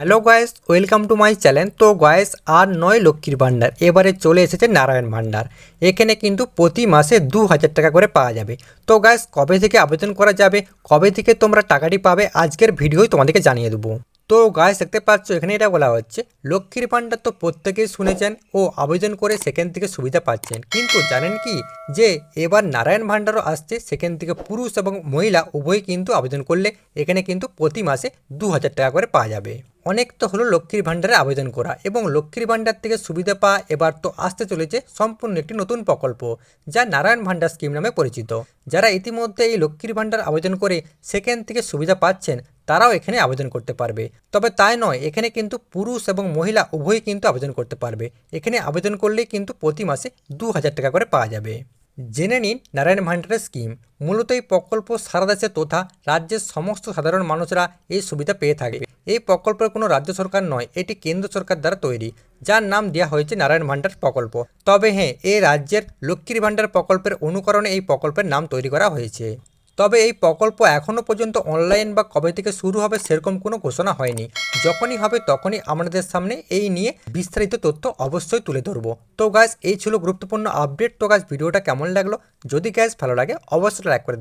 Hello guys welcome to my channel তো guys আর নয় লক্ষ্মীর ভাণ্ডার এবারে চলে এসেছে নারায়ণ ভাণ্ডার এখানে কিন্তু প্রতি মাসে দু হাজার টাকা করে পাওয়া যাবে। তো গাইস কবে থেকে আবেদন করা যাবে? কবে থেকে তোমরা টাকাটি পাবে? আজকের ভিডিওই তোমাদেরকে জানিয়ে দেবো। তো গাইস দেখতে পাচ্ছ, এখানে এটা বলা হচ্ছে, লক্ষ্মীর ভাণ্ডার তো প্রত্যেকেই শুনেছেন ও আবেদন করে সেখান থেকে সুবিধা পাচ্ছেন। কিন্তু জানেন কি, যে এবার নারায়ণ ভাণ্ডারও আসছে, সেখান থেকে পুরুষ এবং মহিলা উভয়ই কিন্তু আবেদন করলে এখানে কিন্তু প্রতি মাসে দু হাজার টাকা করে পাওয়া যাবে। অনেক তো হলো লক্ষ্মীর ভাণ্ডারে আবেদন করা এবং লক্ষ্মীর ভাণ্ডার থেকে সুবিধা পাওয়া এবার তো আসতে চলেছে সম্পূর্ণ একটি নতুন প্রকল্প, যা নারায়ণ ভাণ্ডার স্কিম নামে পরিচিত। যারা ইতিমধ্যে এই লক্ষ্মীর ভাণ্ডার আবেদন করে সেখান থেকে সুবিধা পাচ্ছেন, তারাও এখানে আবেদন করতে পারবে। তবে তাই নয়, এখানে কিন্তু পুরুষ এবং মহিলা উভয়ই কিন্তু আবেদন করতে পারবে। এখানে আবেদন করলেই কিন্তু প্রতি মাসে দু হাজার টাকা করে পাওয়া যাবে। জেনে নিন নারায়ণ ভাণ্ডারের স্কিম। মূলত এই প্রকল্প সারা দেশে তথা রাজ্যের সমস্ত সাধারণ মানুষরা এই সুবিধা পেয়ে থাকে। এই প্রকল্পের কোনো রাজ্য সরকার নয়, এটি কেন্দ্র সরকার দ্বারা তৈরি, যার নাম দেওয়া হয়েছে নারায়ণ ভাণ্ডার প্রকল্প। তবে হ্যাঁ এই রাজ্যের লক্ষ্মীর ভাণ্ডার প্রকল্পের অনুকরণে এই প্রকল্পের নাম তৈরি করা হয়েছে। তবে এই প্রকল্প এখনও পর্যন্ত অনলাইন বা কবে থেকে শুরু হবে সেরকম কোনো ঘোষণা হয়নি। যখনই হবে তখনই আমাদের সামনে এই নিয়ে বিস্তারিত তথ্য অবশ্যই তুলে ধরবো। তো গাছ এই ছিল গুরুত্বপূর্ণ আপডেট তো গাছ ভিডিওটা কেমন লাগল? যদি গ্যাস ভালো লাগে, অবশ্যই লাইক করে